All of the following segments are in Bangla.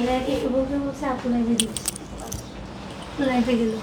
এরা এসে বলতে বলছে? আপু লাইভে দিচ্ছে লাইভে গেল।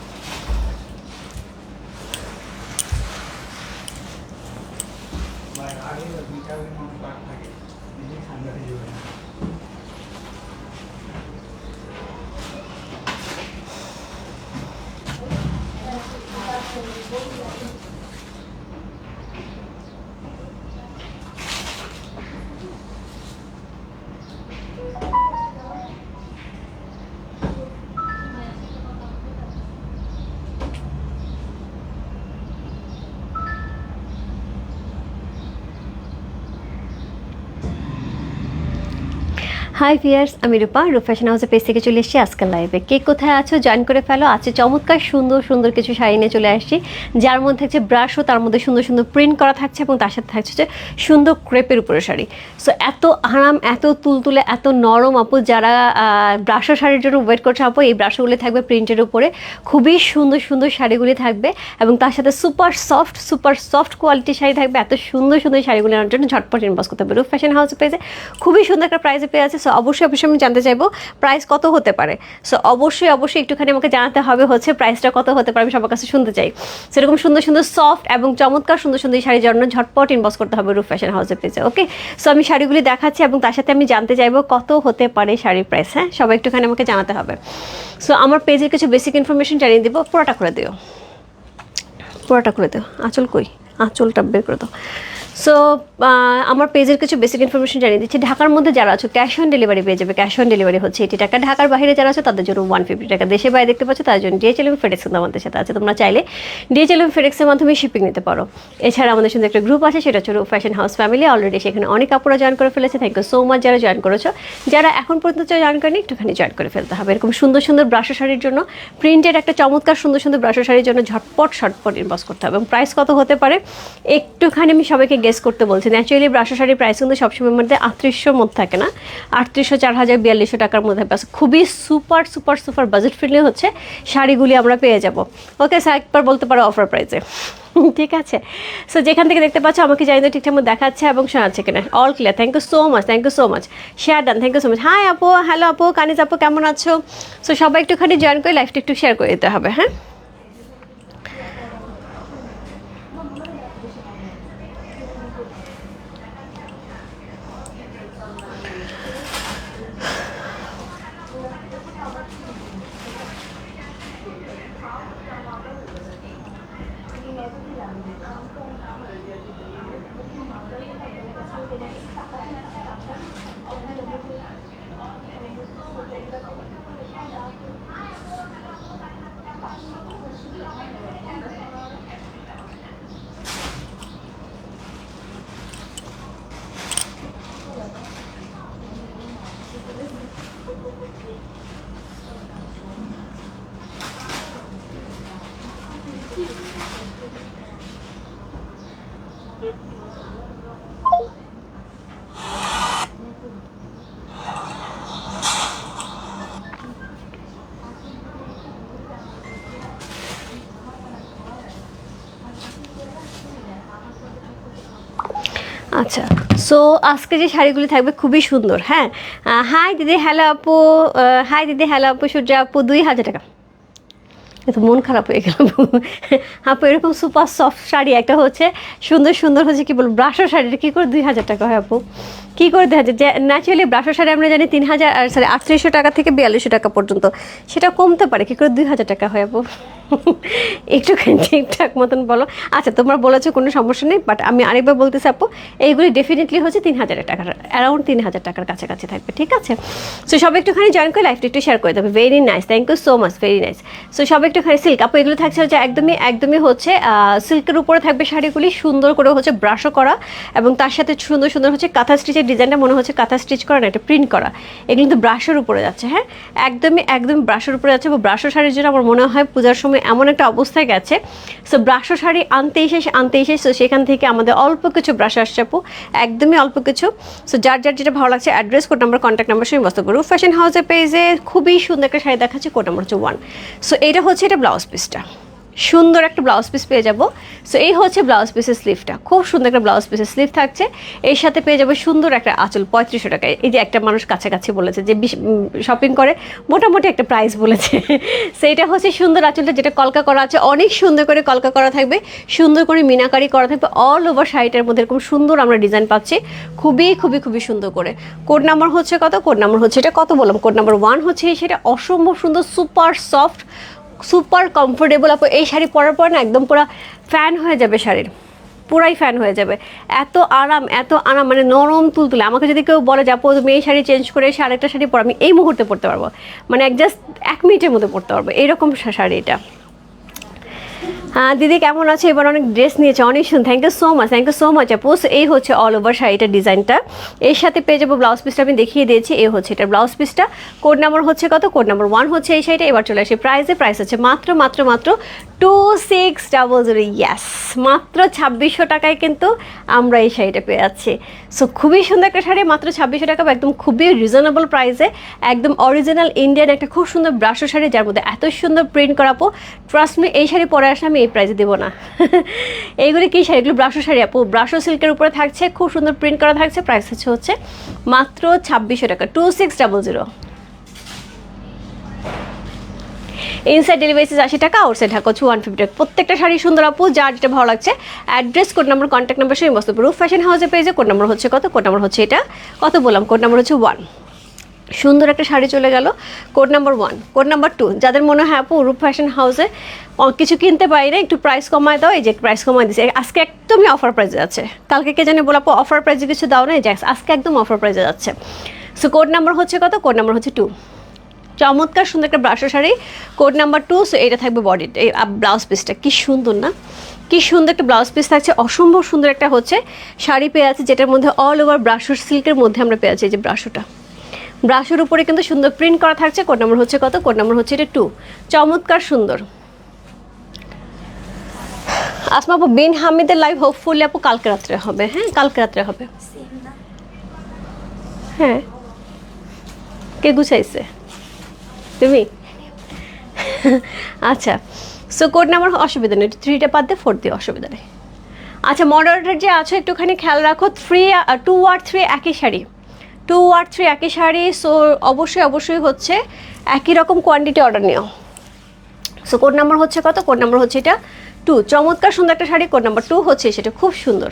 হাই ভিয়ার্স আমি রূপা। রূপ হাউসের পেজ থেকে চলে এসেছি আজকাল লাইভে কে কোথায় আছো? জয়েন করে ফেলো। আছে চমৎকার, সুন্দর সুন্দর কিছু শাড়ি নিয়ে চলে আসছি। যার মধ্যে থাকছে ব্রাশও তার মধ্যে সুন্দর সুন্দর প্রিন্ট করা থাকছে এবং তার সাথে থাকছে যে সুন্দর ক্রেপের উপরে শাড়ি। সো এত আরাম, এত তুলতুলে, এত নরম আপু, যারা ব্রাশো শাড়ির জন্য ওয়েট করছে আপু, এই ব্রাশোগুলি থাকবে প্রিন্টের উপরে। খুবই সুন্দর সুন্দর শাড়িগুলি থাকবে এবং তার সাথে সুপার সফট সুপার সফট কোয়ালিটির শাড়ি থাকবে। এত সুন্দর সুন্দর শাড়িগুলি আনার জন্য ঝটপট ইনবক্স করতে হবে। রূপ ফ্যাশন হাউসে পেয়েছে খুবই সুন্দর একটা প্রাইসে পেয়ে আছে সো অবশ্যই অবশ্যই আমি জানতে চাইব প্রাইস কত হতে পারে? সো অবশ্যই অবশ্যই একটুখানি আমাকে জানাতে হবে হচ্ছে প্রাইসটা কত হতে পারে, আমি সবার কাছে শুনতে চাই। সেরকম সুন্দর সুন্দর সফট এবং চমৎকার সুন্দর সুন্দর শাড়ির জন্য ঝটপট ইনবক্স করতে হবে রূপ ফ্যাশন হাউসে পেজে ওকে সো আমি শাড়িগুলি দেখাচ্ছি এবং তার সাথে আমি জানতে চাইব কত হতে পারে শাড়ির প্রাইস হ্যাঁ? সবাই একটুখানি আমাকে জানাতে হবে। সো আমার পেজের কিছু বেসিক ইনফরমেশন জানিয়ে দিব, পুরোটা করে দিও। পুরোটা করে দাও। আঁচল কই? আঁচলটা বের করে দাও। সো আমার পেজের কিছু বেসিক ইনফরমেশন জানিয়ে দিচ্ছি। ঢাকার মধ্যে যারা আছো ক্যাশ অন ডেলিভারি পেয়ে যাবে। ক্যাশ অন ডেলিভারি হচ্ছে এটি টাকা। ঢাকার বাইরে যারা আছে, তাদের জন্য ওয়ান ফিফটি টাকা। দেশে বাইরে দেখতে পাচ্ছ তার জন্য ডিএচএল এবং ফেডেক্স কিন্তু আমাদের সাথে আছে। তোমরা চাইলে ডিএচএল এবং ফেডেক্সের মাধ্যমে শিপিং নিতে পারো। এছাড়া আমাদের সাথে একটা গ্রুপ আছে, সেটা হচ্ছে ফ্যাশন হাউস ফ্যামিলি অলরেডি সেখানে অনেক কাপড়া জয়েন করে ফেলেছে। থ্যাংক ইউ সো মাচ যারা জয়েন করেছ। যারা এখন পর্যন্ত জয়েন করেনি, একটুখানি জয়েন করে ফেলতে হবে। এরকম সুন্দর সুন্দর ব্রাশো শাড়ির জন্য প্রিন্টের একটা চমৎকার, সুন্দর সুন্দর ব্রাশো শাড়ির জন্য ঝটপট শর্টপট ইনবক্স করতে হবে। এবং প্রাইস কত হতে পারে? একটুখানি আমি সবাইকে গেস করতে বলছি। ন্যাচুরালি ব্রাশো শাড়ির প্রাইস কিন্তু সবসময়ের মধ্যে আটত্রিশশোর মধ্যে থাকে না। আটত্রিশশো চার হাজার বিয়াল্লিশশো টাকার মধ্যে পাস খুবই super super super budget friendly হচ্ছে শাড়িগুলি আমরা পেয়ে যাব। ওকে স্যার একবার বলতে পারো অফার প্রাইসে ঠিক আছে? সো যেখান থেকে দেখতে পাচ্ছ, আমাকে জানি ঠিকঠাক দেখাচ্ছে এবং শোনাচ্ছে কিনা। All clear thank you so much thank you so much share done thank you so much hi আপু হ্যালো আপু কানিজ আপু কেমন আছো? সো সবাই একটুখানি জয়েন করে লাইফটা একটু শেয়ার করে দিতে হবে হ্যাঁ? আচ্ছা সো আজকে যে শাড়িগুলি থাকবে খুবই সুন্দর হ্যাঁ? হাই দিদি হ্যালো আপু হাই দিদি হ্যালো আপু, সূর্য আপু, দুই হাজার টাকা। এত মন খারাপ হয়ে গেল আপু, এরকম সুপার সফট শাড়ি একটা হচ্ছে, সুন্দর সুন্দর হচ্ছে কি বলব, ব্রাশো শাড়িটা কী করে দুই হাজার টাকা হয় আপু? কী করে দেখা যায় যে ন্যাচুরালি ব্রাশো শাড়ি আমরা জানি তিন হাজার সরি আটত্রিশশো টাকা থেকে বিয়াল্লিশশো টাকা পর্যন্ত। সেটা কমতে পারে, কী করে দুই হাজার টাকা হয় আপু? একটুখানি ঠিকঠাক মতন বলো। আচ্ছা তোমরা বলেছ কোনো সমস্যা নেই বাট আমি আরেকবার বলতেছি আপু, এইগুলি ডেফিনেটলি হচ্ছে তিন হাজার টাকার অ্যারাউন্ড তিন হাজার টাকার কাছাকাছি থাকবে, ঠিক আছে? সো সব একটুখানি জয়েন করে লাইফটা একটু শেয়ার করে দেবে very nice thank you so much very nice so সব একটুখানি সিল্ক আপু, এগুলো থাকছে হচ্ছে একদমই একদমই হচ্ছে সিল্কের উপরে থাকবে শাড়িগুলি, সুন্দর করে হচ্ছে ব্রাশও করা এবং তার সাথে সুন্দর সুন্দর হচ্ছে কাঁথা স্টিচের ডিজাইনটা মনে হচ্ছে কাঁথা স্টিচ করা না একটা প্রিন্ট করা। এগুলো কিন্তু ব্রাশের উপরে যাচ্ছে হ্যাঁ? একদমই একদম ব্রাশের উপরে যাচ্ছে এবং ব্রাশো শাড়ির জন্য আমার মনে হয় পূজার সময় এমন একটা অবস্থায় গেছে। সো ব্রাশো শাড়ি আনতেই শেষ আনতেই শেষ। তো সেখান থেকে আমাদের অল্প কিছু ব্রাশ আসছে, আপু। একদমই অল্প কিছু। সো যার যার যেটা ভালো লাগছে address code number contact number সঙ্গে বস্তু করব ফ্যাশন হাউসের পেজে খুবই সুন্দর একটা শাড়ি দেখাচ্ছে কোড নাম্বার হচ্ছে ওয়ান সো এইটা হচ্ছে এটা ব্লাউজ পিসটা। সুন্দর একটা ব্লাউজ পিস পেয়ে যাব। সো এই হচ্ছে ব্লাউজ পিসের স্লিভটা খুব সুন্দর একটা ব্লাউজ পিসের স্লিভ থাকছে। এর সাথে পেয়ে যাব সুন্দর একটা আঁচল, পঁয়ত্রিশশো টাকায়। এই যে একটা মানুষ কাছাকাছি বলেছে যে শপিং করে, মোটামুটি একটা প্রাইস বলেছে। সেইটা হচ্ছে সুন্দর আঁচলটা যেটা কলকা করা আছে। অনেক সুন্দর করে কলকা করা থাকবে। সুন্দর করে মিনাকারি করা থাকবে। অল ওভার শাড়িটার মধ্যে এরকম সুন্দর আমরা ডিজাইন পাচ্ছি। খুবই খুবই খুবই সুন্দর করে। কোড নাম্বার হচ্ছে কত? কোড নাম্বার হচ্ছে এটা কত বললাম? কোড নাম্বার ওয়ান হচ্ছে সেটা অসম্ভব সুন্দর সুপার সফট সুপার কমফোর্টেবল, আপু, এই শাড়ি পরার পর না একদম পুরো ফ্যান হয়ে যাবে শাড়ির। পুরাই ফ্যান হয়ে যাবে। এত আরাম এত আরাম মানে নরম তুলতুলে। আমাকে যদি কেউ বলে যাব তুমি এই শাড়ি চেঞ্জ করে এসে আরেকটা শাড়ি পর, আমি এই মুহূর্তে পরতে পারব। মানে এক জাস্ট এক মিনিটের মধ্যে পরতে পারব। এইরকম শাড়ি এটা। দিদি, কেমন আছে? এবার অনেক ড্রেস নিয়েছে, অনেক সুন্দর। Thank you so much thank you so much আপু। এই হচ্ছে অল ওভার শাড়িটার ডিজাইনটা। এর সাথে পেয়ে যাব ব্লাউজ পিসটা আমি দেখিয়ে দিয়েছি। এই হচ্ছে এটা ব্লাউজ পিসটা কোড নাম্বার হচ্ছে কত? কোড নাম্বার ওয়ান হচ্ছে এই শাড়িটা। এবার চলে আসে প্রাইসে প্রাইস হচ্ছে মাত্র মাত্র মাত্র two six double zero yes মাত্র ছাব্বিশশো টাকায় কিন্তু আমরা এই শাড়িটা পেয়ে যাচ্ছি। সো খুবই সুন্দর একটা শাড়ি। মাত্র ছাব্বিশশো টাকা, একদম খুবই রিজনেবল প্রাইসে একদম অরিজিনাল ইন্ডিয়ান একটা খুব সুন্দর ব্রাশো শাড়ি, যার মধ্যে এত সুন্দর প্রিন্ট করাবো ট্রাস্ট মি এই শাড়ি পরে আসলে আমি এই প্রাইসে দেবো না। এইগুলো কী শাড়ি? এগুলো ব্রাশো শাড়ি আপু। ব্রাশো সিল্কের উপরে থাকছে, খুব সুন্দর প্রিন্ট করা থাকছে। প্রাইস হচ্ছে হচ্ছে মাত্র ছাব্বিশশো টাকা। Two six double zero inside delivery আশি টাকা আউটসাইড ঢাকা হচ্ছে ওয়ান ফিফটি প্রত্যেকটা শাড়ি সুন্দর আপু, যার যেটা ভালো লাগছে address code number contact number সেই বস্তু রূপ ফ্যাশন হাউসে পেয়েছে কোড নাম্বার হচ্ছে কত? কোড নাম্বার হচ্ছে এটা। কত বললাম? কোড নাম্বার হচ্ছে ওয়ান সুন্দর একটা শাড়ি চলে গেল। Code number one code number two যাদের মনে হয়, আপু, রূপ ফ্যাশন হাউসে কিছু কিনতে পারি না একটু প্রাইস কমায় দাও। এই যে প্রাইস কমায় দিচ্ছে আজকে একদমই অফার প্রাইসে আছে কালকে কে জানি বলে, আপু অফার প্রাইসে কিছু দাও না এই যে আজকে একদম অফার প্রাইসে যাচ্ছে। সো কোড নাম্বার হচ্ছে কত? কোড নাম্বার হচ্ছে টু চমৎকার সুন্দর একটা brasso sari. Code number two so এটা থাকবে বডি এই ব্লাউজ পিসটা কি সুন্দর না? কি সুন্দর একটা ব্লাউজ পিস থাকছে। অসম্ভব সুন্দর একটা হচ্ছে। শাড়ি পেয়ে আছে যেটার মধ্যে অল ওভার ব্রাশোর সিল্কের মধ্যে আমরা পেয়ে আছি এই যে ব্রাশোটা ব্রাশের উপরে কিন্তু সুন্দর প্রিন্ট করা থাকছে। কোড নাম্বার হচ্ছে কত? কোড নাম্বার হচ্ছে এটা টু চমৎকার সুন্দর। আসমা আপু, বিন হামিদের লাইভ হোপফুলি আপু কালকে রাত্রে হবে। হ্যাঁ কালকে রাত্রে হবে। হ্যাঁ। কে গুছাইছে? তুমি? আচ্ছা। সো কোড নাম্বার অসুবিধা নেই। থ্রিটা বাদ দিয়ে ফোর দিয়ে অসুবিধা নেই। আচ্ছা মডারেটার যে আছে, একটুখানি খেয়াল রাখো। থ্রি টু আর থ্রি একই শাড়ি। টু আর থ্রি একই শাড়ি সো অবশ্যই অবশ্যই হচ্ছে একই রকম কোয়ান্টিটি অর্ডার নিও। সো কোড নাম্বার হচ্ছে কত? কোড নাম্বার হচ্ছে এটা টু চমৎকার সুন্দর একটা শাড়ি কোড নাম্বার টু হচ্ছে সেটা খুব সুন্দর।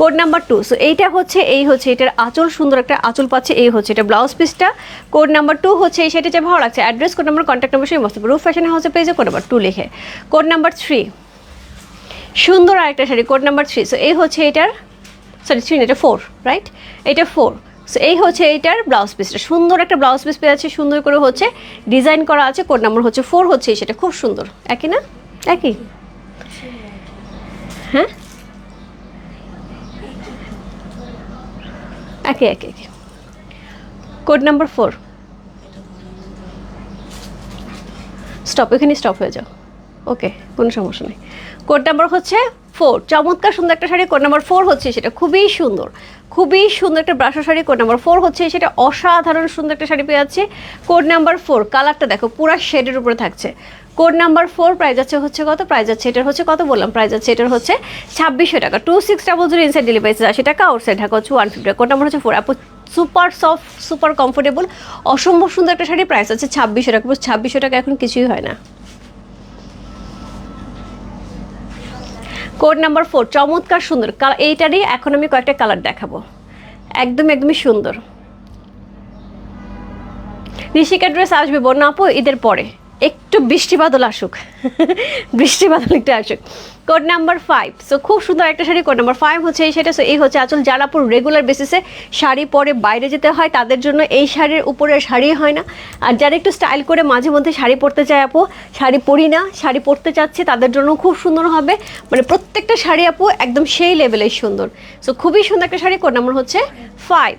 কোড নাম্বার টু সো এইটা হচ্ছে, এই হচ্ছে, এটার আঁচল সুন্দর একটা আঁচল পাচ্ছে, এই হচ্ছে এটা ব্লাউজ পিসটা কোড নাম্বার টু হচ্ছে এই সেটা যে ভালো লাগছে address code number contact number সেই মস্ত রূপ ফ্যাশন হাউসে পেয়েছে কোড নাম্বার টু লিখে। কোড নাম্বার থ্রি সুন্দর আরেকটা sari code number three so এই হচ্ছে এটার সরি থ্রি এটা ফোর রাইট এটা ফোর সো এই হচ্ছে এইটার ব্লাউজ পিসটা সুন্দর একটা ব্লাউজ পিস পেয়ে আছে সুন্দর করে হচ্ছে ডিজাইন করা আছে কোড নাম্বার হচ্ছে ফোর হচ্ছে সেটা খুব সুন্দর। একই না? একই? হ্যাঁ? একে একে একে কোড নাম্বার ফোর স্টপ এখানে স্টপ হয়ে যাও। ওকে কোনো সমস্যা নেই। কোড নাম্বার হচ্ছে ফোর চমৎকার সুন্দর একটা শাড়ি কোড নাম্বার ফোর হচ্ছে সেটা খুবই সুন্দর। খুবই সুন্দর একটা brasso sari code number four হচ্ছে সেটা অসাধারণ সুন্দর একটা শাড়ি পেয়ে যাচ্ছে। কোড নাম্বার ফোর কালারটা দেখো, পুরা শেডের উপরে থাকছে। কোড নাম্বার ফোর প্রাইস আছে হচ্ছে কত? প্রাইস আছে এটার হচ্ছে কত বললাম? প্রাইস আছে এটার হচ্ছে ছাব্বিশশো টাকা। Two six double zero inside delivery আশি টাকা আউটসাইড ঢাকা হচ্ছে ওয়ান ফিফটি কোড নাম্বার হচ্ছে ফোর আপু সুপার সফট সুপার কমফোর্টেবল অসম্ভব সুন্দর একটা শাড়ি। প্রাইস আছে ছাব্বিশশো টাকা। ছাব্বিশশো টাকা এখন কিছুই হয় না। কোড নাম্বার ফোর, চমৎকার সুন্দর। এইটারই এখন আমি কয়েকটা কালার দেখাবো। একদম একদমই সুন্দর। ঋষিকা ড্রেস আসবে বন্যা আপু ঈদের পরে। একটু বৃষ্টি বাদল আসুক। বৃষ্টি বাদল একটু আসুক। কোড নাম্বার ফাইভ সো খুব সুন্দর একটা শাড়ি কোড নাম্বার ফাইভ হচ্ছে এই শাড়িটা। সো এই হচ্ছে আসল যারা রেগুলার বেসিসে শাড়ি পরে বাইরে যেতে হয়। তাদের জন্য এই শাড়ির উপরে শাড়ি হয় না। আর যারা একটু স্টাইল করে মাঝে মধ্যে শাড়ি পরতে চায় আপু, শাড়ি পরি না, শাড়ি পরতে চাচ্ছে, তাদের জন্য খুব সুন্দর হবে। মানে প্রত্যেকটা শাড়ি আপু একদম সেই লেভেলের সুন্দর। সো খুবই সুন্দর একটা শাড়ি কোড নাম্বার হচ্ছে ফাইভ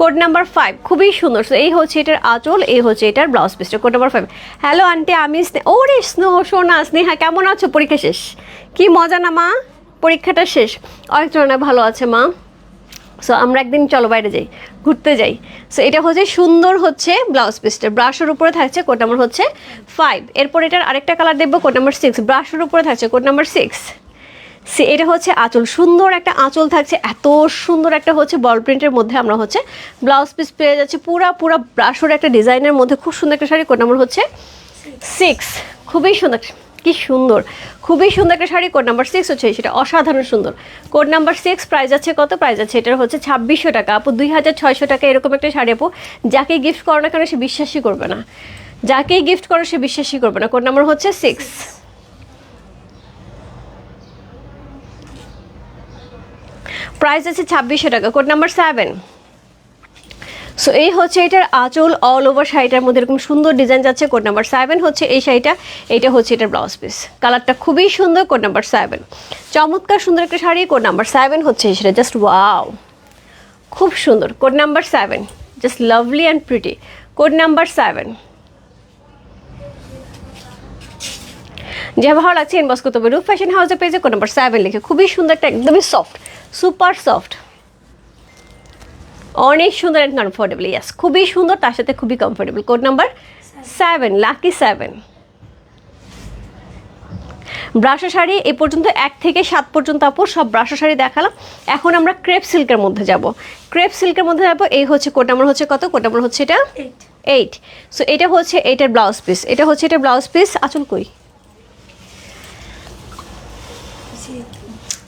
কোড নাম্বার ফাইভ খুবই সুন্দর। এই হচ্ছে এটার আঁচল, এই হচ্ছে এটার ব্লাউজ পিসটা code number five hello aunty আমি ওরে স্নো সোনা, স্নেহা, কেমন আছো? পরীক্ষা শেষ। কি মজা না, মা? পরীক্ষাটা শেষ। অনেক তুলনায় ভালো আছে, মা। সো আমরা একদিন, চলো বাইরে যাই, ঘুরতে যাই। সো এটা হচ্ছে সুন্দর হচ্ছে ব্লাউজ পিসটা ব্রাশের উপরে থাকছে কোড নাম্বার হচ্ছে ফাইভ এরপর এটার আরেকটা কালার দেখব, কোড নাম্বার সিক্স ব্রাশের উপরে থাকছে কোড নাম্বার সিক্স সে এটা হচ্ছে আঁচল। সুন্দর একটা আঁচল থাকছে, এত সুন্দর একটা হচ্ছে বল প্রিন্টের মধ্যে আমরা হচ্ছে ব্লাউজ পিস পেয়ে যাচ্ছি। পুরা পুরা ব্রাশোর একটা ডিজাইনের মধ্যে খুব সুন্দর একটা শাড়ি কোড নাম্বার হচ্ছে সিক্স খুবই সুন্দর, কি সুন্দর। খুবই সুন্দর একটা শাড়ি কোড নাম্বার সিক্স হচ্ছে, সেটা অসাধারণ সুন্দর। কোড নাম্বার সিক্স প্রাইস আছে কত? প্রাইস আছে এটার হচ্ছে ছাব্বিশশো টাকা। আপু, দুই হাজার ছয়শো টাকা এরকম একটা শাড়ি আপু, যাকে গিফট করো না কেন সে বিশ্বাসই করবে না। যাকেই গিফট করো সে বিশ্বাসই করবে না। কোড নাম্বার হচ্ছে সিক্স প্রাইস আছে ছাব্বিশশো টাকা কোড নাম্বার সেভেন সো এই হচ্ছে এটার আঁচল অল ওভার শাড়িটার মধ্যে এরকম সুন্দর ডিজাইন যাচ্ছে কোড নাম্বার সেভেন হচ্ছে এই শাড়িটা, এইটা হচ্ছে এটার ব্লাউজ পিস কালারটা খুবই সুন্দর কোড নাম্বার সেভেন চমৎকার সুন্দর একটা শাড়ি কোড নাম্বার সেভেন হচ্ছে এই সেটা জাস্ট ওয়াও খুব সুন্দর code number seven just lovely and pretty code number seven যে ভালো লাগছে ইনবক্স করতে হবে রূপ ফ্যাশন হাউসের পেজে কোড নাম্বার সেভেন লিখে, খুবই সুন্দর একটা, একদমই সফট সুপার সফট। অনেক সুন্দর অ্যান্ড কমফোর্টেবল ইয়াস খুবই সুন্দর তার সাথে খুবই comfortable code number seven lucky seven ব্রাশা sari এ পর্যন্ত এক থেকে সাত পর্যন্ত আপু সব ব্রাশা শাড়ি দেখালাম। এখন আমরা ক্রেপ সিল্কের মধ্যে যাব। ক্রেপ সিল্কের মধ্যে যাব এই হচ্ছে কোড নাম্বার হচ্ছে কত? কোড নাম্বার হচ্ছে এটা? এইট এইট সো এটা হচ্ছে এইটার ব্লাউজ পিস এটা হচ্ছে এটা ব্লাউজ পিস আচল কই?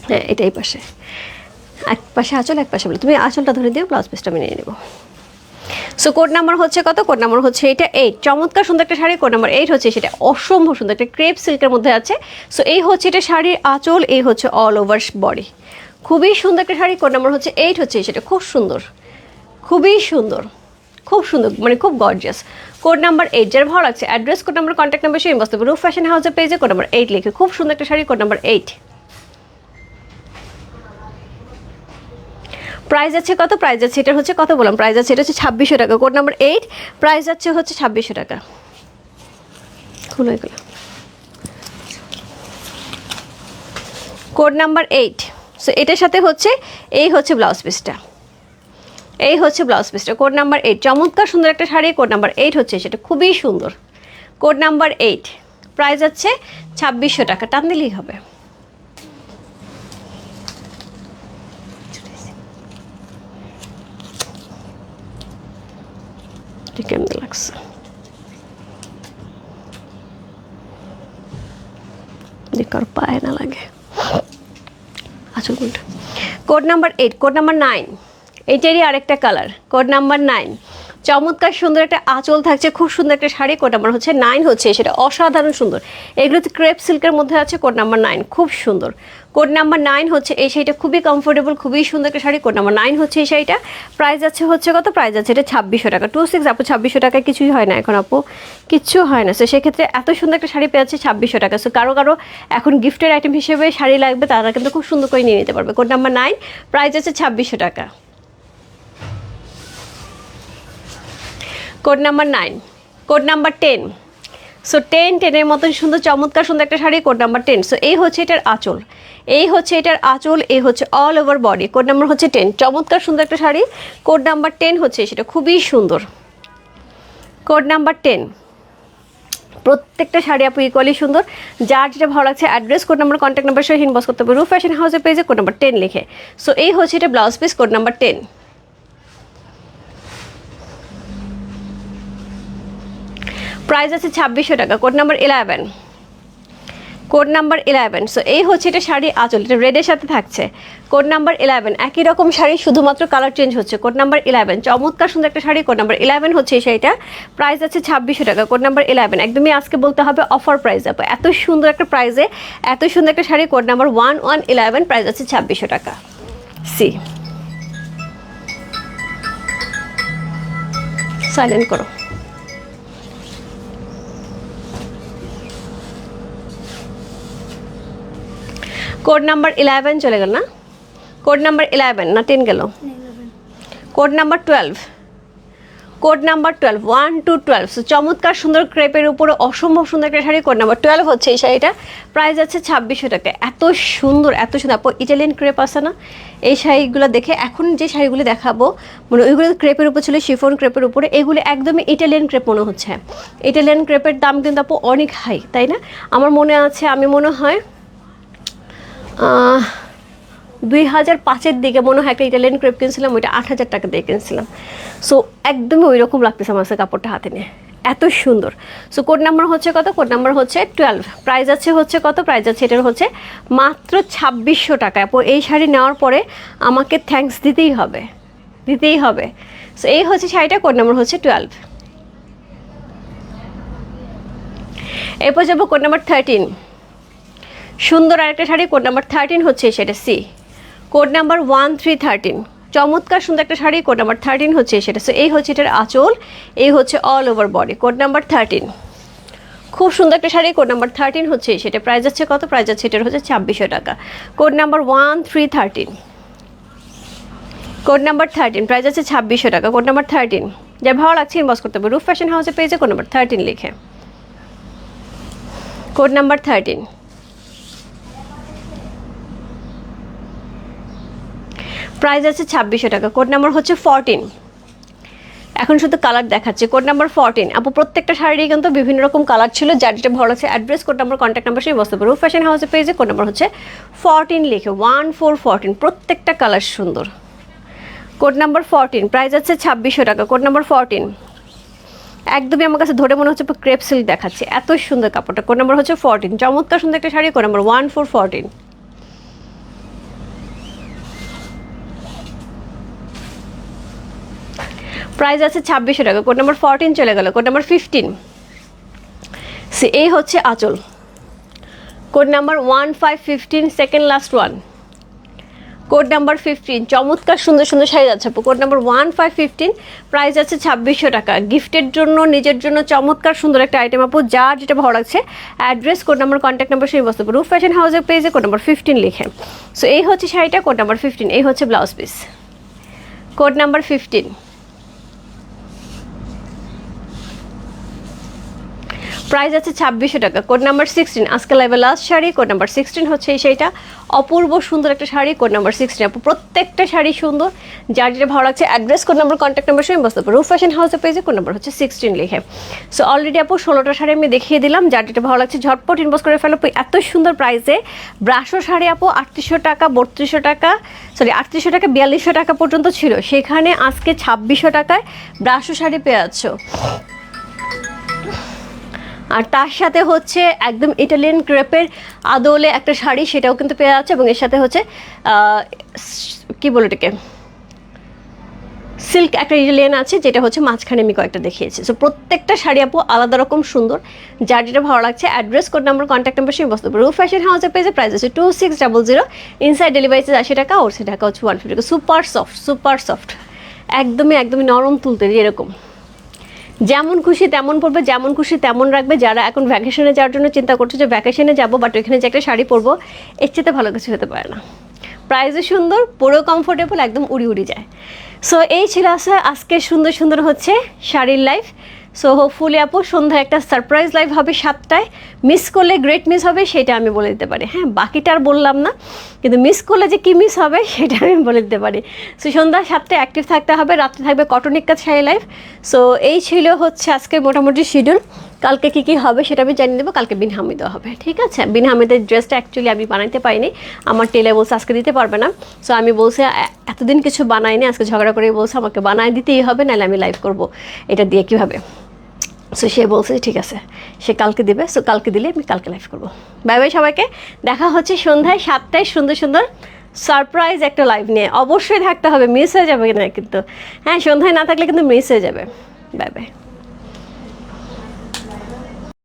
হ্যাঁ এটাই পাশে। এক পাশে আঁচল, এক পাশে তুমি আঁচলটা ধরে দিও ব্লাউজ পিসটা আমি নিয়ে নেব। সো কোড নাম্বার হচ্ছে কত? কোড নাম্বার হচ্ছে এটা এইট চমৎকার সুন্দর একটা শাড়ি। কোড নাম্বার এইট হচ্ছে সেটা অসম্ভব সুন্দর। একটা ক্রেপ সিল্কের মধ্যে আছে। সো এই হচ্ছে এটা শাড়ির আঁচল, এই হচ্ছে অল ওভার বডি খুবই সুন্দর একটা শাড়ি। কোড নাম্বার হচ্ছে এইট হচ্ছে সেটা খুব সুন্দর। খুবই সুন্দর। খুব সুন্দর মানে খুব গর্জিয়াস কোড নাম্বার এইট যার ভালো লাগছে address code number contact number সেই বস্তু রুফ ফ্যাশন হাউসের পেজে কোড নাম্বার এইট লিখে। খুব সুন্দর একটা sari. Code number eight price আছে কত? প্রাইস আছে এটা হচ্ছে কত বললাম? প্রাইস আছে এটা হচ্ছে ছাব্বিশশো টাকা। কোড নাম্বার এইট প্রাইস আছে হচ্ছে ছাব্বিশশো টাকা। খুলে গেল। কোড নাম্বার এইট সো এটার সাথে হচ্ছে, এই হচ্ছে ব্লাউজ পিসটা এই হচ্ছে ব্লাউজ পিসটা কোড নাম্বার এইট চমৎকার সুন্দর একটা শাড়ি। কোড নাম্বার এইট হচ্ছে সেটা। খুবই সুন্দর। কোড নাম্বার এইট প্রাইস আছে ছাব্বিশশো টাকা। টান দিলেই হবে। এটা কেমন লাগছে কারও পায়ে না লাগে। আচ্ছা কোনটা কোড নাম্বার এইট কোড আরেকটা কালার কোড নাম্বার নাইন চমৎকার সুন্দর একটা আঁচল থাকছে, খুব সুন্দর একটা শাড়ি কোড নাম্বার হচ্ছে নাইন হচ্ছে, সেটা অসাধারণ সুন্দর। এগুলো ক্রেপ সিল্কের মধ্যে আছে কোড নাম্বার নাইন খুব সুন্দর। কোড নাম্বার নাইন হচ্ছে, এই শাড়িটা খুবই কমফোর্টেবল খুবই সুন্দর একটা শাড়ি কোড নাম্বার নাইন হচ্ছে এই শাড়িটা। প্রাইস আছে হচ্ছে কত? প্রাইস আছে এটা ছাব্বিশশো টাকা। টু সিক্স আপু, ছাব্বিশশো টাকা কিছুই হয় না এখন, আপু। কিচ্ছু হয় না। সো সেক্ষেত্রে এত সুন্দর একটা শাড়ি পেয়ে যাচ্ছে ছাব্বিশশো টাকা। সো কারও কারও এখন গিফটের আইটেম হিসেবে শাড়ি লাগবে, তারা কিন্তু খুব সুন্দর করে নিয়ে নিতে পারবে। কোড নাম্বার নাইন প্রাইস আছে ছাব্বিশশো টাকা। Code number nine code number ten so ten টেনের মতন সুন্দর, চমৎকার, সুন্দর একটা sari code number ten so এই হচ্ছে এটার আঁচল। এই হচ্ছে এটার আঁচল, এই হচ্ছে all over body code number হচ্ছে টেন চমৎকার, সুন্দর একটা শাড়ি। কোড নাম্বার টেন হচ্ছে সেটা খুবই সুন্দর। কোড নাম্বার টেন প্রত্যেকটা শাড়ি আপু ইকুয়ালি সুন্দর। যার যেটা ভালো লাগছে address code number contact number সহ ইনবক্স করতে হবে। রুফ ফ্যাশন হাউসের পেজে কোড নাম্বার টেন লিখে। সো এই হচ্ছে এটা blouse piece code number ten price আছে ছাব্বিশশো টাকা, code number eleven code number eleven so এই হচ্ছে এটা শাড়ি আঁচল, এটা রেডের সাথে থাকছে। কোড নাম্বার ইলেভেন একই রকম শাড়ি, শুধুমাত্র কালার চেঞ্জ হচ্ছে। কোড নাম্বার ইলেভেন চমৎকার সুন্দর একটা শাড়ি, কোড নাম্বার ইলেভেন হচ্ছে এই শাড়িটা। প্রাইস আছে ছাব্বিশশো টাকা, কোড নাম্বার ইলেভেন একদমই আজকে বলতে হবে অফার প্রাইস আপু, এত সুন্দর একটা প্রাইসে এত সুন্দর একটা sari, code number one one eleven price আছে ছাব্বিশশো টাকা। সি সাইলেন্ট করো। কোড নাম্বার ইলেভেন চলে গেল না? কোড নাম্বার ইলেভেন না টেন গেল? Code number twelve code number twelve one two twelve so চমৎকার, সুন্দর ক্রেপের উপরে অসম্ভব সুন্দর একটা শাড়ি কোড নাম্বার টুয়েলভ হচ্ছে এই শাড়িটা। প্রাইস আছে ছাব্বিশশো টাকা। এত সুন্দর এত সুন্দর। আপু ইটালিয়ান ক্রেপ আছে না? এই শাড়িগুলো দেখে এখন যে শাড়িগুলো দেখাবো মানে ওইগুলো ক্রেপের উপর ছিল শিফন ক্রেপের উপরে, এগুলো একদমই ইটালিয়ান ক্রেপ মনে হচ্ছে। ইটালিয়ান ক্রেপের দাম কিন্তু আপু অনেক হাই তাই না? আমার মনে আছে, আমি মনে হয় দুই হাজার পাঁচের দিকে মনে হয় একটা ইটালিয়ান ক্রেপ কিনছিলাম, ওইটা আট হাজার টাকা দিয়ে কিনছিলাম। সো একদমই ওই রকম লাগতেছে আমার কাপড়টা হাতে নিয়ে। এত সুন্দর। সো কোড নাম্বার হচ্ছে কত? কোড নাম্বার হচ্ছে টুয়েলভ প্রাইস আছে হচ্ছে কত? প্রাইস আছে এটার হচ্ছে মাত্র ছাব্বিশশো টাকা। এই শাড়ি নেওয়ার পরে আমাকে থ্যাঙ্কস দিতেই হবে। দিতেই হবে। সো এই হচ্ছে শাড়িটা কোড নাম্বার হচ্ছে টুয়েলভ এরপর যাব কোড নাম্বার থার্টিন সুন্দর আরেকটা শাড়ি কোড নাম্বার থার্টিন হচ্ছে সেটা C code number one three thirteen চমৎকার সুন্দর একটা শাড়ি কোড নাম্বার থার্টিন হচ্ছে সেটা সো এই হচ্ছে এটার আঁচল এই হচ্ছে all over body code number thirteen খুব সুন্দর একটা শাড়ি কোড নাম্বার থার্টিন হচ্ছে সেটা প্রাইস আছে কত প্রাইস আছে এটার হচ্ছে ছাব্বিশশো টাকা code number one three thirteen code number thirteen price আছে ছাব্বিশশো টাকা কোড নাম্বার থার্টিন যার ভালো লাগছে ইনবক্স করতে হবে রুফ ফ্যাশন হাউসে পেয়েছে কোড নাম্বার থার্টিন লিখে কোড নাম্বার থার্টিন প্রাইস আছে ছাব্বিশশো টাকা কোড নাম্বার হচ্ছে ফরটিন এখন শুধু কালার দেখাচ্ছে কোড নাম্বার ফরটিন আপু, প্রত্যেকটা শাড়িরই কিন্তু বিভিন্ন রকম কালার ছিল, যার যেটা ভালো আছে address code number contact number সেই বসতে পারব। ফ্যাশন হাউসে পেয়েছে কোড নাম্বার হচ্ছে ফরটিন লিখে ওয়ান ফোর ফরটিন প্রত্যেকটা কালার সুন্দর। কোড নাম্বার ফরটিন প্রাইস আছে ছাব্বিশশো টাকা কোড নাম্বার ফরটিন একদমই আমার কাছে ধরে মনে হচ্ছে ক্রেপ সিল্ক দেখাচ্ছে এত সুন্দর কাপড়টা। কোড নাম্বার হচ্ছে ফরটিন চমৎকার সুন্দর একটা sari code number one four fourteen price আছে ছাব্বিশশো টাকা। কোড নাম্বার ফোরটিন চলে গেল, কোড নাম্বার ফিফটিন সে, এই হচ্ছে আঁচল। Code number one five fifteen second last one code number fifteen চমৎকার সুন্দর সুন্দর শাড়ি আপু। Code number one five fifteen price আছে ছাব্বিশশো টাকা। গিফটের জন্য, নিজের জন্য চমৎকার সুন্দর একটা আইটেম আপু, যার যেটা ভালো লাগছে address code number contact number সেই বস্তু। রুফ ফ্যাশন হাউসের পেজে কোড নাম্বার ফিফটিন লিখে। সো এই হচ্ছে শাড়িটা, কোড নাম্বার ফিফটিন এই হচ্ছে blouse piece code number fifteen price আছে ছাব্বিশশো টাকা। কোড নাম্বার সিক্সটিন আজকে লাইভে last sari code number sixteen হচ্ছে শাড়িটা। অপূর্ব সুন্দর একটা শাড়ি কোড নাম্বার সিক্সটিন আপু, প্রত্যেকটা শাড়ি সুন্দর। যার যেটা ভালো লাগছে address code number contact number সঙ্গে বসতে পারব রুফ ফ্যাশন হাউসে পেজে কোড নাম্বার হচ্ছে সিক্সটিন লিখে। সো অলরেডি আপু, ষোলোটা শাড়ি আমি দেখিয়ে দিলাম। যার যেটা ভালো লাগছে, ঝটপট ইনবক্স করে ফেলো এত সুন্দর প্রাইসে ব্রাশো শাড়ি আপু, আটত্রিশশো টাকা, বত্রিশশো টাকা সরি আটত্রিশশো টাকা, বিয়াল্লিশশো টাকা পর্যন্ত ছিল। সেখানে আজকে ছাব্বিশশো টাকায় ব্রাশো শাড়ি পেয়ে যাচ্ছ। আর তার সাথে হচ্ছে একদম ইটালিয়ান ক্রেপের আদলে একটা শাড়ি সেটাও কিন্তু পেয়ে যাচ্ছে এবং এর সাথে হচ্ছে কি বলে এটাকে? সিল্ক একটা ইটালিয়ান আছে যেটা হচ্ছে মাঝখানে আমি কয়েকটা দেখিয়েছি। সো প্রত্যেকটা শাড়ি আপু আলাদা রকম সুন্দর। যার যেটা ভালো লাগছে address code number contact number সেই বস্তু। রুফ ফ্যাশন হাউসের পেয়েছে প্রাইস আছে two six double zero inside delivery charge আশি টাকা ওর সে টাকা হচ্ছে one fifty super soft super soft একদমই একদমই নরম তুলতে এরকম। যেমন খুশি তেমন পরবে, যেমন খুশি তেমন রাখবে। যারা এখন ভ্যাকেশনে যাওয়ার জন্য চিন্তা করছে যে ভ্যাকেশনে যাব বাট ওইখানে যে একটা শাড়ি পরবো, এর চেয়ে ভালো কিছু হতে পারে না। প্রাইজও সুন্দর, পুরো কমফোর্টেবল একদম উড়ি উড়ি যায়। সো এই ছিল আসলে আজকে সুন্দর সুন্দর হচ্ছে শাড়ির লাইফ সো হোপফুলি আপু, সন্ধ্যায় একটা সারপ্রাইজ লাইভ হবে সাতটায়। মিস করলে গ্রেট মিস হবে, সেটা আমি বলে দিতে পারি। হ্যাঁ বাকিটা আর বললাম না, কিন্তু মিস করলে যে কী মিস হবে, সেটা আমি বলে দিতে পারি। সো সন্ধ্যা সাতটায় অ্যাক্টিভ থাকতে হবে, রাত্রে থাকবে কটনিক কাজ, শাড়ি লাইভ সো এই ছিল হচ্ছে আজকে মোটামুটি শিডিউল কালকে কী কী হবে, সেটা আমি জানিয়ে দেবো। কালকে বিন হামিদও হবে, ঠিক আছে? বিন হামিদের ড্রেসটা অ্যাকচুয়ালি আমি বানাইতে পারিনি। আমার টেলে বলছে, আজকে দিতে পারবে না। সো আমি বলছে, "এ- এতদিন কিছু বানাইনি, আজকে ঝগড়া করে বলছে, আমাকে বানায় দিতেই হবে, নাহলে আমি লাইভ করব। এটা দিয়ে কীভাবে? সো সে বলছে, ঠিক আছে, সে কালকে দেবে সো কালকে দিলে আমি কালকে লাইভ করব। বাই বাই সবাইকে, দেখা হচ্ছে সন্ধ্যায় সাতটায় সুন্দর সুন্দর সারপ্রাইজ একটা লাইভ নিয়ে। অবশ্যই থাকতে হবে মিস হয়ে যাবে না কিন্তু। হ্যাঁ সন্ধ্যায় না থাকলে কিন্তু মিস হয়ে যাবে। Bye bye